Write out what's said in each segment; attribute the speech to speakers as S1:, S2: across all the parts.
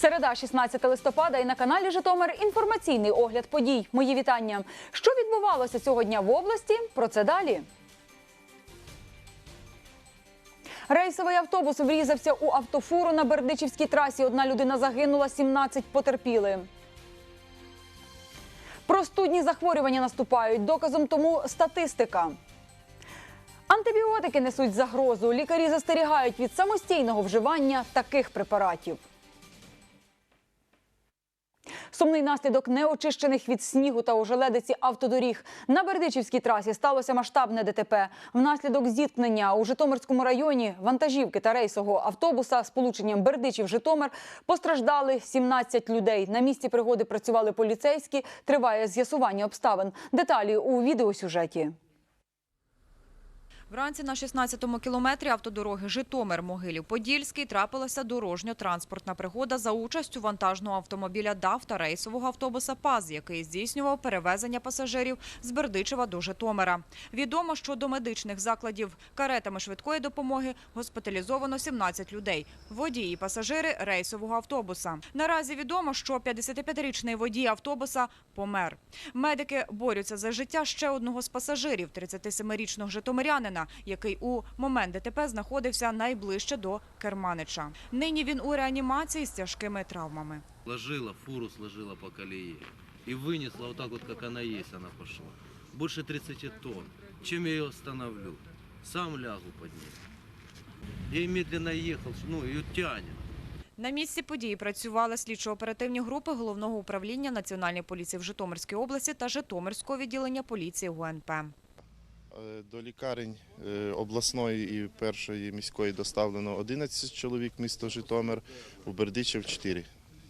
S1: Середа, 16 листопада, і на каналі Житомир інформаційний огляд подій. Мої вітання. Що відбувалося цього дня в області? Про це далі. Рейсовий автобус врізався у автофуру на Бердичівській трасі. Одна людина загинула, 17 потерпіли. Простудні захворювання наступають. Доказом тому статистика. Антибіотики несуть загрозу. Лікарі застерігають від самостійного вживання таких препаратів. Сумний наслідок неочищених від снігу та ожеледиці автодоріг. На Бердичівській трасі сталося масштабне ДТП. Внаслідок зіткнення у Житомирському районі вантажівки та рейсового автобуса з полученням Бердичів-Житомир постраждали 17 людей. На місці пригоди працювали поліцейські. Триває з'ясування обставин. Деталі у відеосюжеті.
S2: Вранці на 16-му кілометрі автодороги Житомир-Могилів-Подільський трапилася дорожньо-транспортна пригода за участю вантажного автомобіля ДАВ та рейсового автобуса ПАЗ, який здійснював перевезення пасажирів з Бердичева до Житомира. Відомо, що до медичних закладів каретами швидкої допомоги госпіталізовано 17 людей – водії і пасажири рейсового автобуса. Наразі відомо, що 55-річний водій автобуса помер. Медики борються за життя ще одного з пасажирів – 37-річного житомирянина, який у момент ДТП знаходився найближче до Керманича. Нині він у реанімації з тяжкими травмами.
S3: Сложила, фуру сложила по колее. И вынесла вот так вот, как она есть, она пошла. Больше 30 тонн. Чем я ее остановлю? Сам лягу под ней. Я медленно ехал, ну, ее тянет.
S2: На місці події працювали слідчо-оперативні групи Головного управління Національної поліції в Житомирській області та Житомирського відділення поліції ГУНП.
S4: Е, До лікарень е, обласної і першої міської доставлено 11 чоловік, місто Житомир, у Бердичів 4.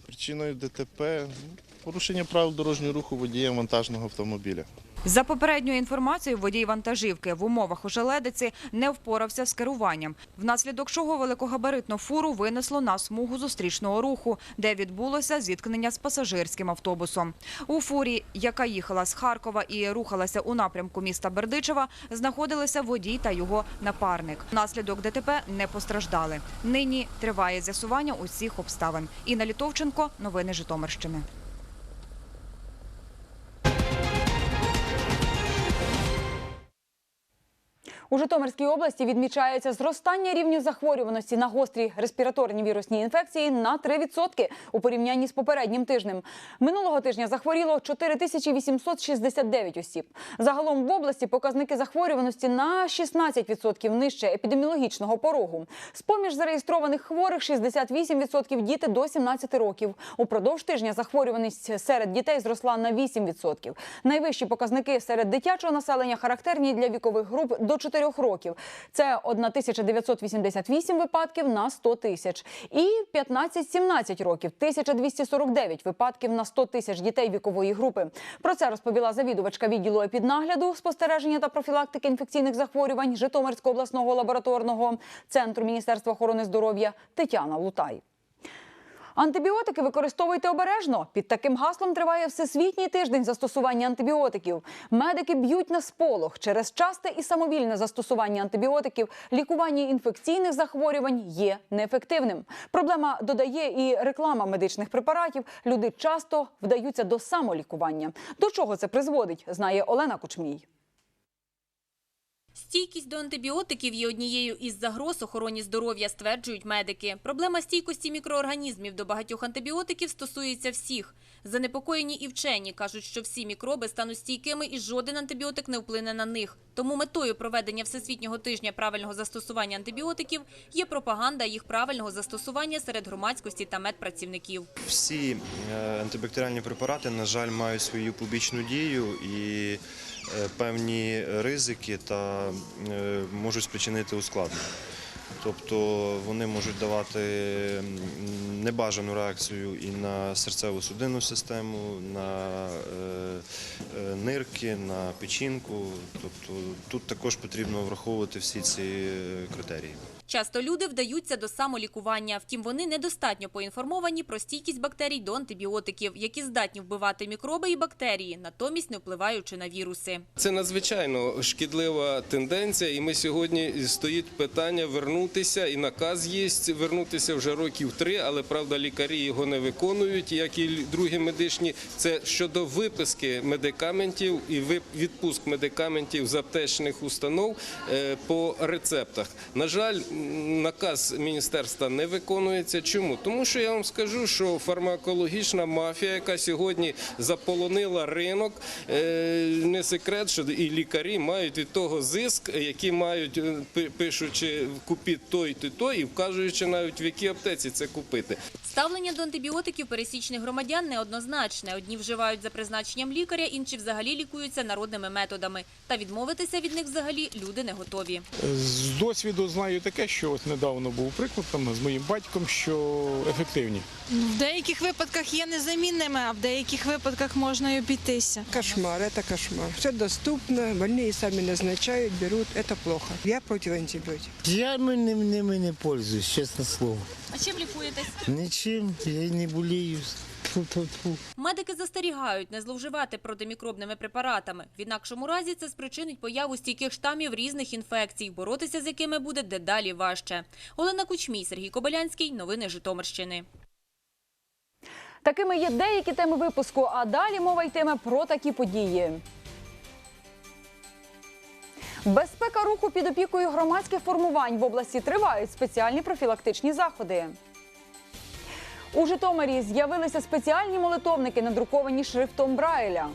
S4: Причиною ДТП ну, порушення правил дорожнього руху водієм вантажного автомобіля.
S2: За попередньою інформацією, водій вантажівки в умовах ожеледиці не впорався з керуванням, внаслідок чого великогабаритну фуру винесло на смугу зустрічного руху, де відбулося зіткнення з пасажирським автобусом. У фурі, яка їхала з Харкова і рухалася у напрямку міста Бердичева, знаходилися водій та його напарник. Внаслідок ДТП не постраждали. Нині триває з'ясування усіх обставин. Інна Літовченко, новини Житомирщини.
S1: У Житомирській області відмічається зростання рівню захворюваності на гострі респіраторні вірусні інфекції на 3% у порівнянні з попереднім тижнем. Минулого тижня захворіло 4869 осіб. Загалом в області показники захворюваності на 16% нижче епідеміологічного порогу. З-поміж зареєстрованих хворих 68% діти до 17 років. Упродовж тижня захворюваність серед дітей зросла на 8%. Найвищі показники серед дитячого населення характерні для вікових груп до 4 років. Це 1988 випадків на 100 тисяч. І 15-17 років – 1249 випадків на 100 тисяч дітей вікової групи. Про це розповіла завідувачка відділу епіднагляду, спостереження та профілактики інфекційних захворювань Житомирського обласного лабораторного центру Міністерства охорони здоров'я Тетяна Лутай. Антибіотики використовуйте обережно. Під таким гаслом триває всесвітній тиждень застосування антибіотиків. Медики б'ють на сполох через часте і самовільне застосування антибіотиків. Лікування інфекційних захворювань є неефективним. Проблема додає і реклама медичних препаратів. Люди часто вдаються до самолікування. До чого це призводить, знає Олена Кучмій.
S5: Стійкість до антибіотиків є однією із загроз охороні здоров'я, стверджують медики. Проблема стійкості мікроорганізмів до багатьох антибіотиків стосується всіх. Занепокоєні і вчені кажуть, що всі мікроби стануть стійкими і жоден антибіотик не вплине на них. Тому метою проведення Всесвітнього тижня правильного застосування антибіотиків є пропаганда їх правильного застосування серед громадськості та медпрацівників.
S6: Всі е, антибактеріальні препарати, на жаль, мають свою побічну дію і певні ризики та е, можуть спричинити ускладнення. Тобто вони можуть давати небажану реакцію і на серцево-судинну систему, на е, е, нирки, на печінку. Тобто тут також потрібно враховувати всі ці е, критерії.
S5: Часто люди вдаються до самолікування, втім вони недостатньо поінформовані про стійкість бактерій до антибіотиків, які здатні вбивати мікроби і бактерії, натомість не впливаючи на віруси.
S7: Це надзвичайно шкідлива тенденція, і ми сьогодні стоїть питання вернутися, і наказ є вернутися вже років три, але правда лікарі його не виконують, як і другі медичні. Це щодо виписки медикаментів і відпуск медикаментів з аптечних установ е, по рецептах. На жаль, наказ міністерства не виконується. Чому? Тому що я вам скажу, що фармакологічна мафія, яка сьогодні заполонила ринок, е, не секрет, що і лікарі мають від того зиск, які мають е, пи- пишучи купіть той, той, той і вказуючи навіть в якій аптеці це купити.
S5: Ставлення до антибіотиків пересічних громадян неоднозначне. Одні вживають за призначенням лікаря, інші взагалі лікуються народними методами. Та відмовитися від них взагалі люди не готові.
S8: З досвіду знаю таке, що от недавно був приклад там з моїм батьком, що ефективні.
S9: В деяких випадках є незамінними, а в деяких випадках можна й обійтися.
S10: Кошмар, это кошмар. Все доступно, больные сами назначают, берут, это плохо. Я против антибиотиков.
S11: Я ним- ними не пользуюсь, чесне слово.
S5: А чим лікуєтесь?
S11: Нічим, я й не болію.
S5: Медики застерігають не зловживати протимікробними препаратами. В інакшому разі це спричинить появу стійких штамів різних інфекцій, боротися з якими буде дедалі важче. Олена Кучмій, Сергій Кобилянський. Новини Житомирщини.
S1: Такими є деякі теми випуску. А далі мова йтиме про такі події. Безпека руху під опікою громадських формувань в області тривають спеціальні профілактичні заходи. У Житомирі з'явилися спеціальні молитовники, надруковані шрифтом Брайля.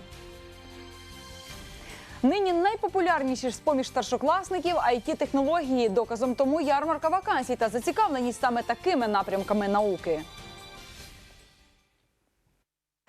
S1: Нині найпопулярніші ж з-поміж старшокласників it технології доказом тому ярмарка вакансій та зацікавленість саме такими напрямками науки.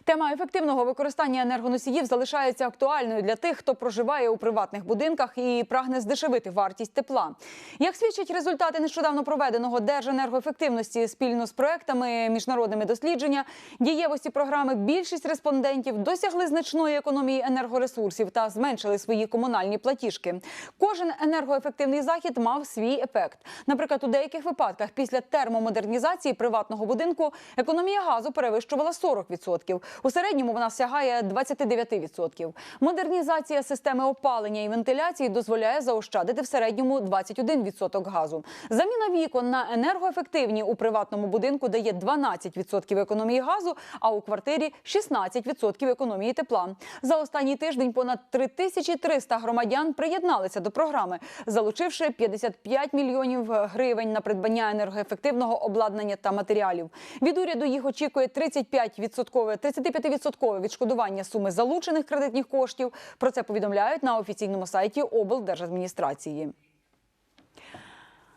S1: Тема ефективного використання енергоносіїв залишається актуальною для тих, хто проживає у приватних будинках і прагне здешевити вартість тепла. Як свідчать результати нещодавно проведеного Держенергоефективності спільно з проектами міжнародними дослідження дієвості програми, більшість респондентів досягли значної економії енергоресурсів та зменшили свої комунальні платіжки. Кожен енергоефективний захід мав свій ефект. Наприклад, у деяких випадках після термомодернізації приватного будинку економія газу перевищувала 40%. У середньому вона сягає 29%. Модернізація системи опалення і вентиляції дозволяє заощадити в середньому 21% газу. Заміна вікон на енергоефективні у приватному будинку дає 12% економії газу, а у квартирі 16% економії тепла. За останній тиждень понад 3300 громадян приєдналися до програми, залучивши 55 мільйонів гривень на придбання енергоефективного обладнання та матеріалів. Від уряду їх очікує 35% 35% відшкодування суми залучених кредитних коштів. Про це повідомляють на офіційному сайті облдержадміністрації.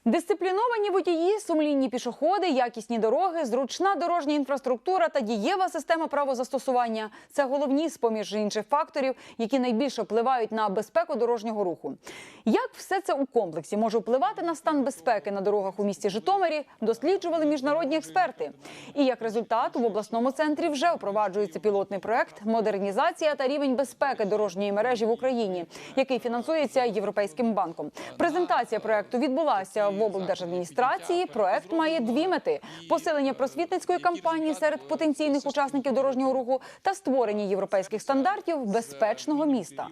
S1: Дисципліновані водії, сумлінні пішоходи, якісні дороги, зручна дорожня інфраструктура та дієва система правозастосування це головні з поміж інших факторів, які найбільше впливають на безпеку дорожнього руху. Як все це у комплексі може впливати на стан безпеки на дорогах у місті Житомирі, досліджували міжнародні експерти. І як результат, в обласному центрі вже впроваджується пілотний проект Модернізація та рівень безпеки дорожньої мережі в Україні, який фінансується Європейським банком. Презентація проекту відбулася в облдержадміністрації. Проект має дві мети: посилення просвітницької кампанії серед потенційних учасників дорожнього руху та створення європейських стандартів безпечного міста.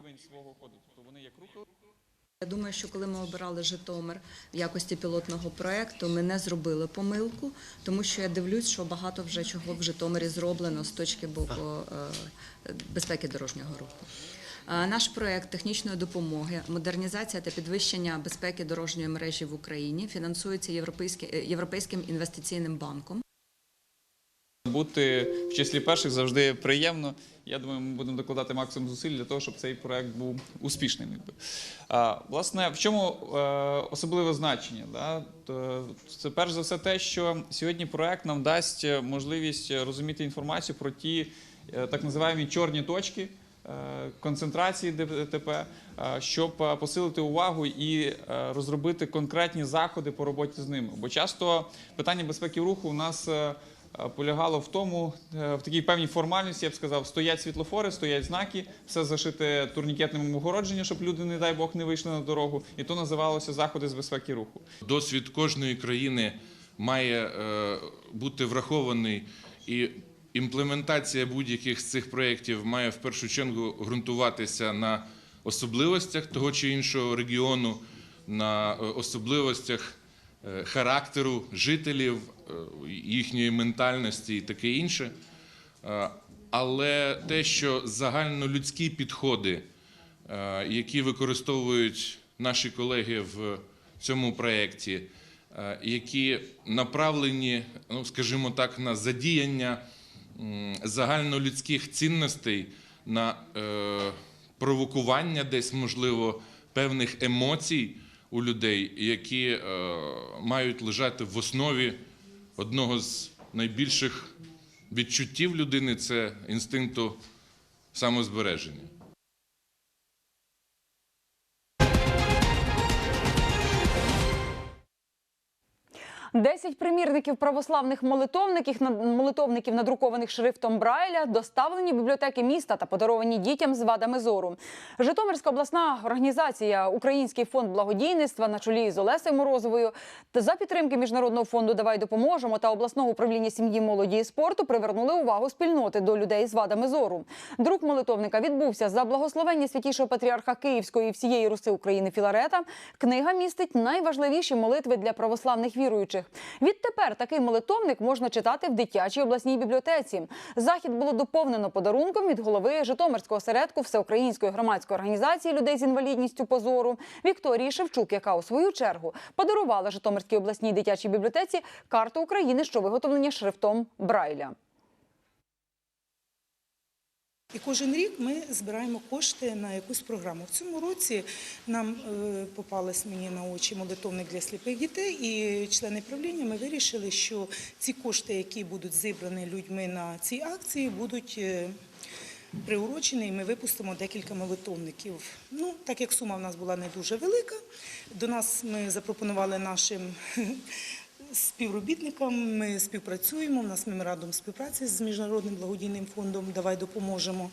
S12: Я думаю, що коли ми обирали Житомир в якості пілотного проекту, ми не зробили помилку, тому що я дивлюсь, що багато вже чого в Житомирі зроблено з точки боку е, безпеки дорожнього руху. Е, Наш проект технічної допомоги, модернізація та підвищення безпеки дорожньої мережі в Україні фінансується е, Європейським інвестиційним банком.
S13: Бути в числі перших завжди приємно. Я думаю, ми будемо докладати максимум зусиль для того, щоб цей проект був успішним. Власне, в чому е, особливе значення? Це перш за все те, що сьогодні проект нам дасть можливість розуміти інформацію про ті так називаємо чорні точки. Е, Концентрації ДТП, е, щоб е, посилити увагу і розробити конкретні заходи по роботі з ними. Бо часто питання безпеки руху у нас полягало в тому, в такій певній формальності, я б сказав, стоять світлофори, стоять знаки, все зашите турнікетним огородженням, щоб люди, не дай Бог, не вийшли на дорогу. І то називалося заходи з безпеки руху.
S14: Досвід кожної країни має бути врахований, і імплементація будь-яких з цих проєктів має в першу чергу ґрунтуватися на особливостях того чи іншого регіону, на е, особливостях е, характеру жителів, е, їхньої ментальності і таке інше. Але те, що загальнолюдські підходи, які використовують наші колеги в цьому проєкті, які направлені, ну скажімо так, на задіяння загальнолюдських цінностей, на е, провокування десь, можливо, певних емоцій у людей, які е, мають лежати в основі одного з найбільших відчуттів людини це інстинкту самозбереження.
S1: Десять примірників православних молитовників, молитовників, надрукованих шрифтом Брайля, доставлені в бібліотеки міста та подаровані дітям з вадами зору. Житомирська обласна організація Український фонд благодійництва на чолі з Олесею Морозовою та за підтримки міжнародного фонду Давай допоможемо та обласного управління сім'ї, молоді і спорту привернули увагу спільноти до людей з вадами зору. Друк молитовника відбувся за благословення святішого патріарха Київської і всієї Руси України Філарета. Книга містить найважливіші молитви для православних віруючих. Відтепер такий молитовник можна читати в дитячій обласній бібліотеці. Захід було доповнено подарунком від голови Житомирського осередку Всеукраїнської громадської організації людей з інвалідністю позору Вікторії Шевчук, яка у свою чергу подарувала Житомирській обласній дитячій бібліотеці карту України, що виготовлення шрифтом Брайля.
S15: І кожен рік ми збираємо кошти на якусь програму. В цьому році нам е, попалась мені на очі молитовник для сліпих дітей, і члени правління ми вирішили, що ці кошти, які будуть зібрані людьми на цій акції, будуть. е, Приурочений, і ми випустимо декілька молитовників. Ну, так як сума в нас була не дуже велика, до нас ми запропонували нашим співробітникам. Ми співпрацюємо. У нас меморандум співпраці з міжнародним благодійним фондом Давай допоможемо.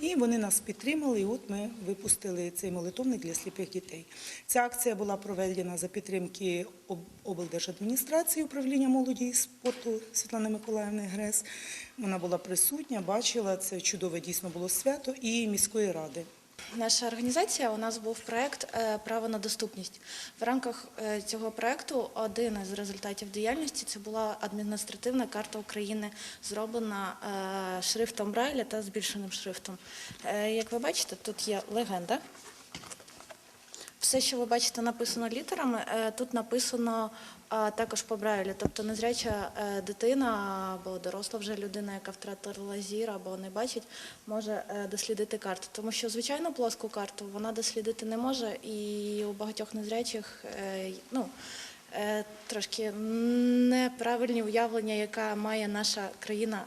S15: І вони нас підтримали. І от ми випустили цей молитовник для сліпих дітей. Ця акція була проведена за підтримки об- облдержадміністрації управління молоді і спорту Світлани Миколаївни Грес. Вона була присутня, бачила це чудове дійсно було свято і міської ради.
S16: Наша організація у нас був проект е, Право на доступність. В рамках е, цього проекту один із результатів діяльності це була адміністративна карта України, зроблена е, шрифтом Брайля та збільшеним шрифтом. Як ви бачите, тут є легенда. Все, що ви бачите, написано літерами, тут написано е, також по Брайлю. Тобто незряча е, дитина або доросла вже людина, яка втратила зір або не бачить, може е, дослідити карту. Тому що звичайну плоску карту вона дослідити не може, і у багатьох незрячих е, ну, трошки неправильні уявлення, яка має наша країна,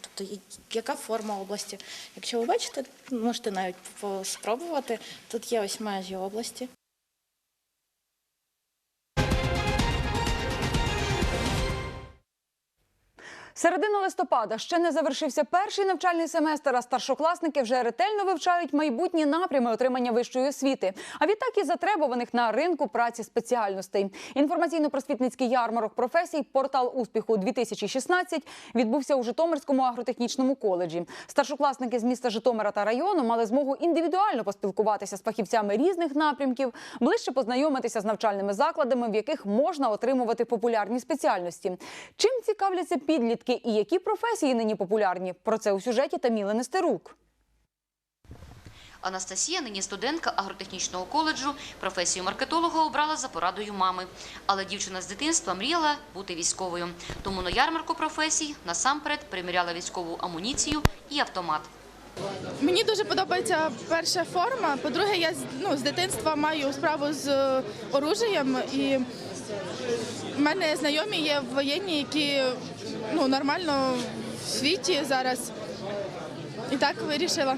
S16: тобто яка форма області. Якщо ви бачите, можете навіть спробувати. Тут є ось межі області.
S1: Середина листопада ще не завершився перший навчальний семестр, а старшокласники вже ретельно вивчають майбутні напрями отримання вищої освіти. А відтак і затребуваних на ринку праці спеціальностей. Інформаційно-просвітницький ярмарок професій Портал успіху 2016 відбувся у Житомирському агротехнічному коледжі. Старшокласники з міста Житомира та району мали змогу індивідуально поспілкуватися з фахівцями різних напрямків, ближче познайомитися з навчальними закладами, в яких можна отримувати популярні спеціальності. Чим цікавляться підлітки і які професії нині популярні? Про це у сюжеті Таміли Нестерук.
S17: Анастасія, нині студентка агротехнічного коледжу, професію маркетолога обрала за порадою мами. Але дівчина з дитинства мріяла бути військовою. Тому на ярмарку професій насамперед приміряла військову амуніцію і автомат.
S18: Мені дуже подобається перша форма. По-друге, я з- ну, з дитинства маю справу з е, оружієм, і в мене знайомі є воєнні, які ну, нормально в світі зараз. І так вирішила.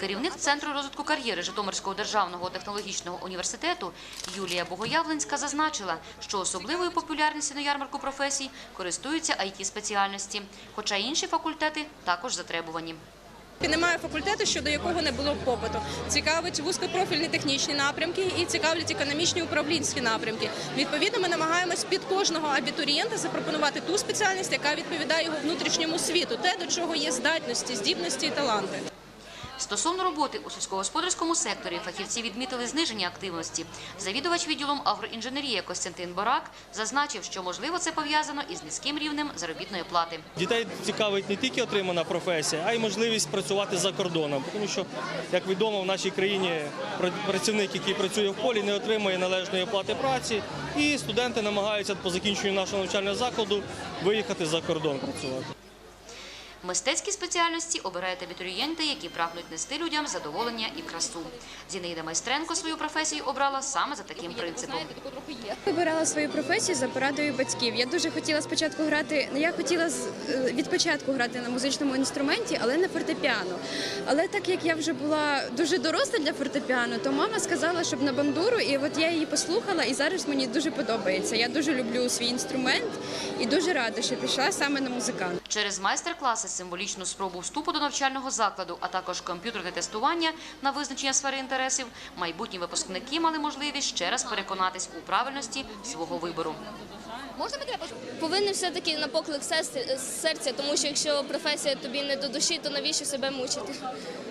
S17: Керівник Центру розвитку кар'єри Житомирського державного технологічного університету Юлія Богоявленська зазначила, що особливою популярністю на ярмарку професій користуються IT-спеціальності, хоча інші факультети також затребувані.
S19: Немає факультету, щодо якого не було попиту. Цікавить вузькопрофільні технічні напрямки і цікавлять економічні управлінські напрямки. Відповідно, ми намагаємось під кожного абітурієнта запропонувати ту спеціальність, яка відповідає його внутрішньому світу, те, до чого є здатності, здібності і таланти.
S17: Стосовно роботи у сільськогосподарському секторі фахівці відмітили зниження активності. Завідувач відділом агроінженерії Костянтин Борак зазначив, що можливо це пов'язано із низьким рівнем заробітної плати.
S20: Дітей цікавить не тільки отримана професія, а й можливість працювати за кордоном. Тому що, як відомо, в нашій країні працівник, який працює в полі, не отримує належної оплати праці, і студенти намагаються по закінченню нашого навчального закладу виїхати за кордон працювати.
S17: Мистецькі спеціальності обирають абітурієнти, які прагнуть нести людям задоволення і красу. Зінаїда Майстренко свою професію обрала саме за таким принципом.
S21: Вибирала свою професію за порадою батьків. Я дуже хотіла спочатку грати. Я хотіла е, від початку грати на музичному інструменті, але на фортепіано. Але так як я вже була дуже доросла для фортепіано, то мама сказала, щоб на бандуру, і от я її послухала, і зараз мені дуже подобається. Я дуже люблю свій інструмент і дуже рада, що пішла саме на музикант.
S17: Через майстер-класи, символічну спробу вступу до навчального закладу, а також комп'ютерне тестування на визначення сфери інтересів, майбутні випускники мали можливість ще раз переконатись у правильності свого вибору.
S22: Можна таке? Повинен все-таки на поклик серця, тому що якщо професія тобі не до душі, то навіщо себе мучити?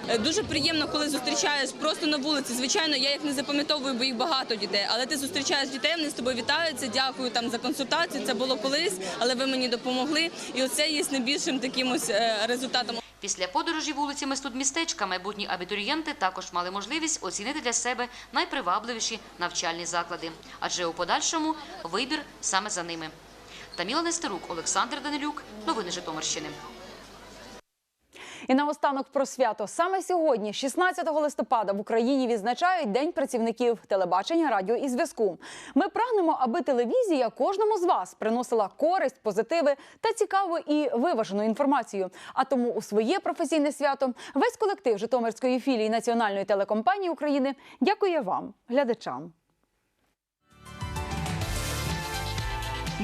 S23: Е, Дуже приємно, коли зустрічаєш просто на вулиці. Звичайно, я їх не запам'ятовую, бо їх багато дітей. Але ти зустрічаєш дітей, вони з тобою вітаються. Дякую там за консультацію. Це було колись, але ви мені допомогли. І оце є найбільшим таким ось е, результатом.
S17: Після подорожі вулицями студмістечка майбутні абітурієнти також мали можливість оцінити для себе найпривабливіші навчальні заклади, адже у подальшому вибір саме за ними. Таміла Нестерук, Олександр Данилюк. Новини Житомирщини.
S1: І наостанок про свято. Саме сьогодні, 16 листопада, в Україні відзначають День працівників телебачення, радіо і зв'язку. Ми прагнемо, аби телевізія кожному з вас приносила користь, позитиви та цікаву і виважену інформацію. А тому у своє професійне свято весь колектив Житомирської філії Національної телекомпанії України дякує вам, глядачам.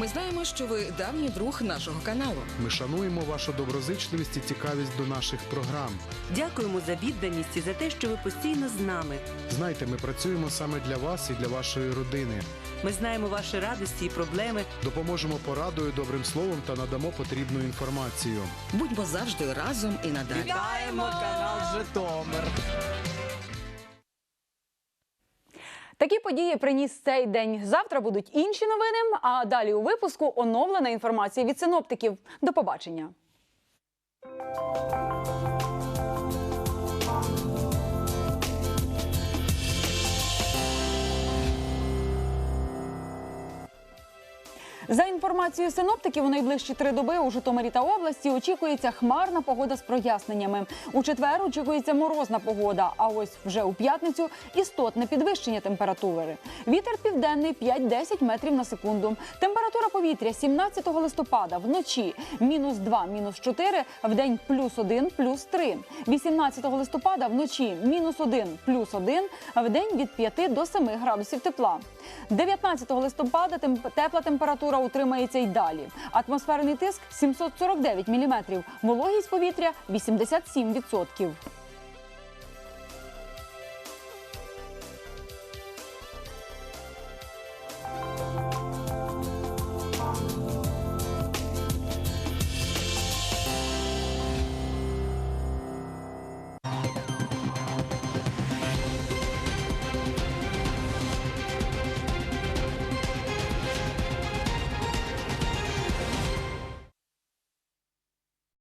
S24: Ми знаємо, що ви давній друг нашого каналу.
S25: Ми шануємо вашу доброзичливість і цікавість до наших програм.
S26: Дякуємо за відданість і за те, що ви постійно з нами.
S25: Знайте, ми працюємо саме для вас і для вашої родини.
S26: Ми знаємо ваші радості і проблеми.
S25: Допоможемо порадою, добрим словом та надамо потрібну інформацію.
S24: Будьмо завжди разом і надалі.
S25: Вітаємо канал Житомир!
S1: Такі події приніс цей день. Завтра будуть інші новини. А далі у випуску оновлена інформація від синоптиків. До побачення. За інформацією синоптиків, у найближчі три доби у Житомирі та області очікується хмарна погода з проясненнями. У четвер очікується морозна погода. А ось вже у п'ятницю істотне підвищення температури. Вітер південний 5-10 метрів на секунду. Температура повітря 17 листопада вночі мінус 2, мінус 4, в день плюс 1, плюс 3. 18 листопада вночі мінус 1, плюс 1, в день від 5 до 7 градусів тепла. 19 листопада тепла температура утримається й далі. Атмосферний тиск 749 міліметрів, вологість повітря 87%.